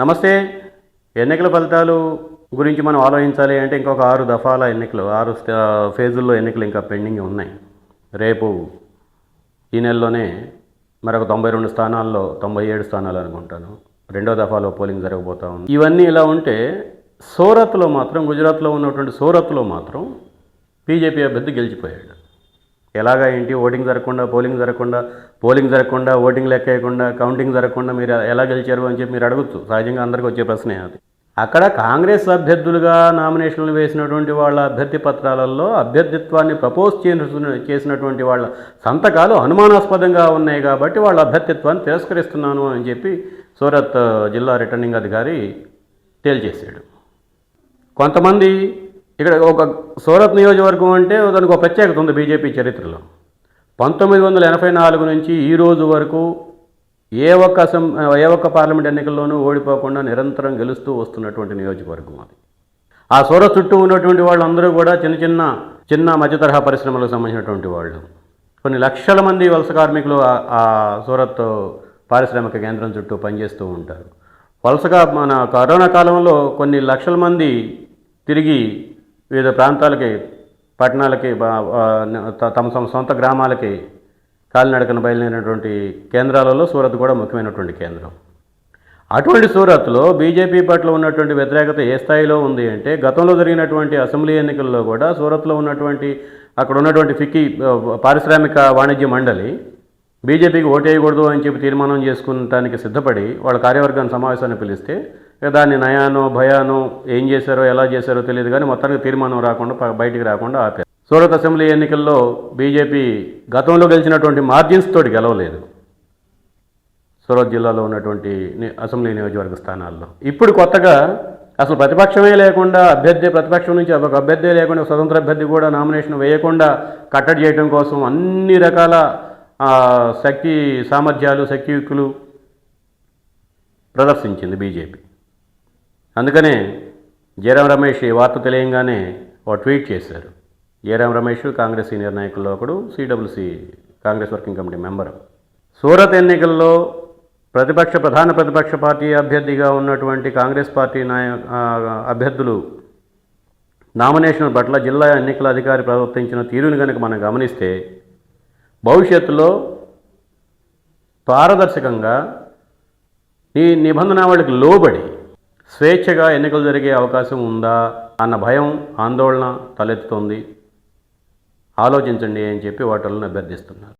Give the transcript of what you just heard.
నమస్తే. ఎన్నికల ఫలితాలు గురించి మనం ఆలోచించాలి అంటే ఇంకొక ఆరు దఫాల ఎన్నికలు ఆరు ఫేజుల్లో ఎన్నికలు ఇంకా పెండింగ్ ఉన్నాయి. రేపు ఈ నెలలోనే మరొక తొంభై రెండు స్థానాల్లో తొంభై ఏడు స్థానాలు అనుకుంటాను. రెండో దఫాలో పోలింగ్ జరగబోతా ఉంది. ఇవన్నీ ఇలా ఉంటే సూరత్లో మాత్రం గుజరాత్లో ఉన్నటువంటి సూరత్లో మాత్రం బీజేపీ అభ్యర్థి గెలిచిపోయాడు. ఎలాగా ఏంటి? ఓటింగ్ జరగకుండా పోలింగ్ జరగకుండా పోలింగ్ జరగకుండా ఓటింగ్ లెక్కేయకుండా కౌంటింగ్ జరగకుండా మీరు ఎలా గెలిచారు అని చెప్పి మీరు అడగచ్చు. సహజంగా అందరికీ వచ్చే ప్రశ్నే అది. అక్కడ కాంగ్రెస్ అభ్యర్థులుగా నామినేషన్లు వేసినటువంటి వాళ్ళ అభ్యర్థి పత్రాలలో అభ్యర్థిత్వాన్ని ప్రపోజ్ చేసిన చేసినటువంటి వాళ్ళ సంతకాలు అనుమానాస్పదంగా ఉన్నాయి కాబట్టి వాళ్ళ అభ్యర్థిత్వాన్ని తిరస్కరిస్తున్నాను అని చెప్పి సూరత్ జిల్లా రిటర్నింగ్ అధికారి తేల్చేశాడు. కొంతమంది ఇక్కడ ఒక సూరత్ నియోజకవర్గం అంటే దానికి ఒక ప్రత్యేకత ఉంది బీజేపీ చరిత్రలో. పంతొమ్మిది వందల ఎనభై నాలుగు నుంచి ఈ రోజు వరకు ఏ ఒక్క అసం ఏ ఒక్క పార్లమెంట్ ఎన్నికల్లోనూ ఓడిపోకుండా నిరంతరం గెలుస్తూ వస్తున్నటువంటి నియోజకవర్గం అది. ఆ సూరత్ చుట్టూ ఉన్నటువంటి వాళ్ళందరూ కూడా చిన్న చిన్న చిన్న మధ్య తరహా పరిశ్రమలకు సంబంధించినటువంటి వాళ్ళు. కొన్ని లక్షల మంది వలస కార్మికులు ఆ సూరత్ పారిశ్రామిక కేంద్రం చుట్టూ పనిచేస్తూ ఉంటారు. వలసగా మన కరోనా కాలంలో కొన్ని లక్షల మంది తిరిగి వివిధ ప్రాంతాలకి పట్టణాలకి తమ తమ సొంత గ్రామాలకి కాలినడకన బయలుదేరినటువంటి కేంద్రాలలో సూరత్ కూడా ముఖ్యమైనటువంటి కేంద్రం. అటువంటి సూరత్లో బీజేపీ పట్ల ఉన్నటువంటి వ్యతిరేకత ఏ స్థాయిలో ఉంది అంటే గతంలో జరిగినటువంటి అసెంబ్లీ ఎన్నికల్లో కూడా సూరత్లో ఉన్నటువంటి అక్కడ ఉన్నటువంటి ఫిక్కీ పారిశ్రామిక వాణిజ్య మండలి బీజేపీకి ఓటేయకూడదు అని చెప్పి తీర్మానం చేసుకునటానికి సిద్ధపడి వాళ్ళ కార్యవర్గాన్ని సమావేశాన్ని పిలిస్తే దాన్ని నయానో భయానో ఏం చేశారో ఎలా చేశారో తెలియదు కానీ మొత్తానికి తీర్మానం రాకుండా బయటికి రాకుండా ఆపారు. సూరత్ అసెంబ్లీ ఎన్నికల్లో బీజేపీ గతంలో గెలిచినటువంటి మార్జిన్స్ తోటి గెలవలేదు. సూరత్ జిల్లాలో ఉన్నటువంటి అసెంబ్లీ నియోజకవర్గ స్థానాల్లో. ఇప్పుడు కొత్తగా అసలు ప్రతిపక్షమే లేకుండా అభ్యర్థి ప్రతిపక్షం నుంచి ఒక అభ్యర్థి లేకుండా స్వతంత్ర అభ్యర్థి కూడా నామినేషన్ వేయకుండా కట్టడి చేయడం కోసం అన్ని రకాల శక్తి సామర్థ్యాలు శక్తియుక్తులు ప్రదర్శించింది బీజేపీ. అందుకనే జయరాం రమేష్ ఈ వార్త తెలియంగానే ఒక ట్వీట్ చేశారు. జయరాం రమేష్ కాంగ్రెస్ సీనియర్ నాయకుల్లో ఒకడు CWC Congress working committee member. Surat ఎన్నికల్లో ప్రతిపక్ష ప్రధాన ప్రతిపక్ష పార్టీ అభ్యర్థిగా ఉన్నటువంటి కాంగ్రెస్ పార్టీ నాయ అభ్యర్థులు నామినేషన్ పట్ల జిల్లా ఎన్నికల అధికారి ప్రవర్తించిన తీరుని కనుక మనం గమనిస్తే భవిష్యత్తులో పారదర్శకంగా ఈ నిబంధనావళికి లోబడి స్వేచ్ఛగా ఎన్నికలు జరిగే అవకాశం ఉందా అన్న భయం ఆందోళన తలెత్తుతోంది. ఆలోచించండి అని చెప్పి ఓటర్లను అభ్యర్థిస్తున్నారు.